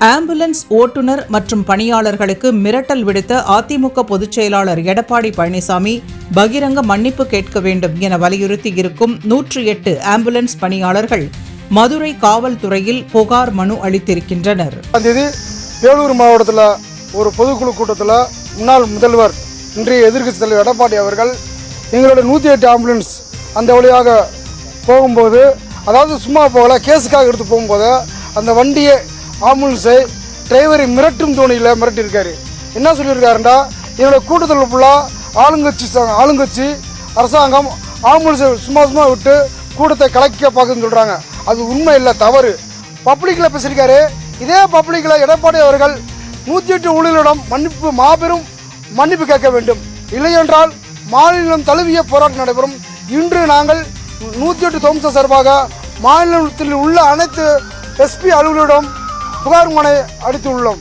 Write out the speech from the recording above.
Ambulance ஓட்டுநர் மற்றும் பணியாளர்களுக்கு மிரட்டல் விடுத்த அதிமுக பொதுச் செயலாளர் எடப்பாடி பழனிசாமி பகிரங்க மன்னிப்பு கேட்க வேண்டும் என வலியுறுத்தி இருக்கும் நூற்றி எட்டு ஆம்புலன்ஸ் பணியாளர்கள் மதுரை காவல்துறையில் புகார் மனு அளித்திருக்கின்றனர். தேதி வேலூர் மாவட்டத்தில் ஒரு பொதுக்குழு கூட்டத்தில் முன்னாள் முதல்வர் இன்றைய எதிர்க்கட்சி தலைவர் எடப்பாடி அவர்கள் எங்களோட நூற்றி எட்டு ஆம்புலன்ஸ் அந்த வழியாக போகும்போது அதாவது சும்மா போகல கேஸுக்காக எடுத்து போகும்போது அந்த வண்டியை ஆம்புலன்ஸை டிரைவரை மிரட்டும் தோணியில் மிரட்டியிருக்காரு. என்ன சொல்லியிருக்காருண்டா என்னோடய கூட்டத்தில் ஃபுல்லாக ஆளுங்கட்சி ச- ஆளுங்கட்சி அரசாங்கம் ஆம்புலன்ஸை சும்மா சும்மா விட்டு கூட்டத்தை கலக்க பார்க்குன்னு சொல்கிறாங்க அது உண்மை இல்லை தவறு. பப்ளிக்கில் பேசியிருக்காரு. இதே பப்ளிக்கில் எடப்பாடி அவர்கள் நூற்றி எட்டு ஊழியர்களிடம் மன்னிப்பு மாபெரும் மன்னிப்பு கேட்க வேண்டும். இல்லையென்றால் மாநிலம் தழுவிய போராட்டம் நடைபெறும். இன்று நாங்கள் நூற்றி எட்டு தோம்ச சார்பாக மாநிலத்தில் உள்ள அனைத்து எஸ்பி அலுவலரிடம் புகார் மனை அடித்துள்ளோம்